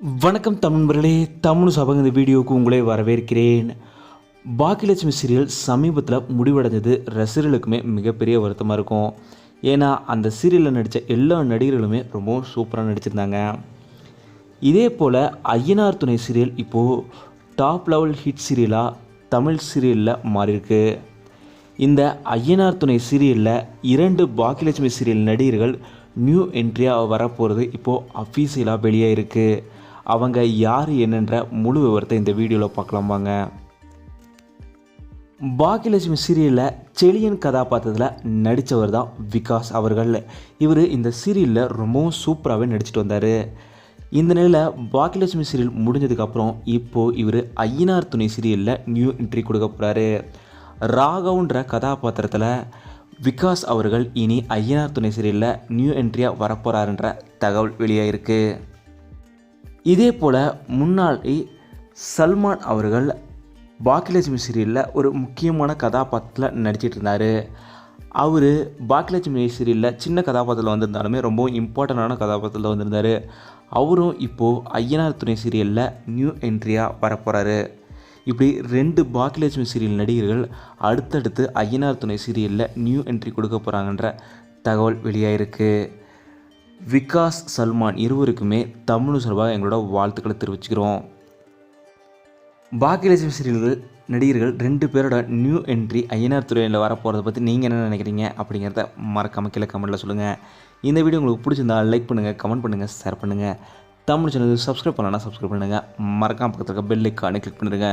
வணக்கம் தமிழர்களே தமிழ் சபங்க இந்த வீடியோவுக்கு உங்களே வரவேற்கிறேன். பாக்கியலட்சுமி சீரியல் சமீபத்தில் முடிவடைஞ்சது ரசிகர்களுக்குமே மிகப்பெரிய வருத்தமாக இருக்கும். ஏன்னா அந்த சீரியலில் நடித்த எல்லா நடிகர்களுமே ரொம்பவும் சூப்பராக நடிச்சிருந்தாங்க. இதே போல் ஐயனார் துணை சீரியல் இப்போது டாப் லெவல் ஹிட் சீரியலாக தமிழ் சீரியலில் மாறியிருக்கு. இந்த ஐயனார் துணை சீரியலில் இரண்டு பாக்கியலட்சுமி சீரியல் நடிகர்கள் நியூ என்ட்ரியாக வரப்போகிறது இப்போது அஃபீஷியலாக வெளியே இருக்குது அவங்க யார் என்னன்ற முழு விவரத்தை இந்த வீடியோவில் பார்க்கலாம் வாங்க. பாக்கியலட்சுமி சீரியலில் செழியன் கதாபாத்திரத்தில் நடித்தவர் தான் விகாஸ் அவர்கள். இவர் இந்த சீரியலில் ரொம்பவும் சூப்பராகவே நடிச்சிட்டு வந்தார். இந்த நிலையில் பாக்கியலட்சுமி சீரியல் முடிஞ்சதுக்கப்புறம் இப்போது இவர் ஐயனார் துணை சீரியலில் நியூ என்ட்ரி கொடுக்க போகிறாரு ராகவுன்ற கதாபாத்திரத்தில் விகாஸ் அவர்கள் இனி ஐயனார் துணை சீரியலில் நியூ என்ட்ரியாக வரப்போகிறாருன்ற தகவல் வெளியாகிருக்கு இதே போல் முன்னாடி சல்மான் அவர்கள் பாக்கியலட்சுமி சீரியலில் ஒரு முக்கியமான கதாபாத்திரத்தில் நடிச்சிட்டு இருந்தார் அவர் பாக்கியலட்சுமி சீரியலில் சின்ன கதாபாத்திரத்தில் வந்திருந்தாலுமே ரொம்பவும் இம்பார்ட்டண்டான கதாபாத்திரத்தில் வந்திருந்தார். அவரும் இப்போது ஐயனார் துணை சீரியலில் நியூ என்ட்ரியாக வரப்போகிறாரு இப்படி ரெண்டு பாக்கியலட்சுமி சீரியல் நடிகர்கள் அடுத்தடுத்து ஐயனார் துணை சீரியலில் நியூ என்ட்ரி கொடுக்க போகிறாங்கன்ற தகவல் வெளியாகிருக்கு விகாஸ் சல்மான் இருவருக்குமே தமிழ் சார்பாக எங்களோட வாழ்த்துக்களை தெரிவிச்சுக்கிறோம். பாக்கியலட்சுமி சீரியல்கள் நடிகர்கள் ரெண்டு பேரோட நியூ என்ட்ரி ஐயனார் துறையில் வரப்போகிறத பற்றி நீங்கள் என்ன நினைக்கிறீங்க அப்படிங்கிறத மறக்காம கீழே கமெண்ட்டில் சொல்லுங்கள் இந்த வீடியோ உங்களுக்கு பிடிச்சிருந்தா லைக் பண்ணுங்கள் கமெண்ட் பண்ணுங்கள் ஷேர் பண்ணுங்கள் தமிழ் சேனல் சப்ஸ்கிரைப் பண்ணலன்னா சப்ஸ்கிரைப் பண்ணுங்கள் மறக்காம பக்கத்தில் இருக்க பெல் ஐக்கானை கிளிக் பண்ணிடுங்க.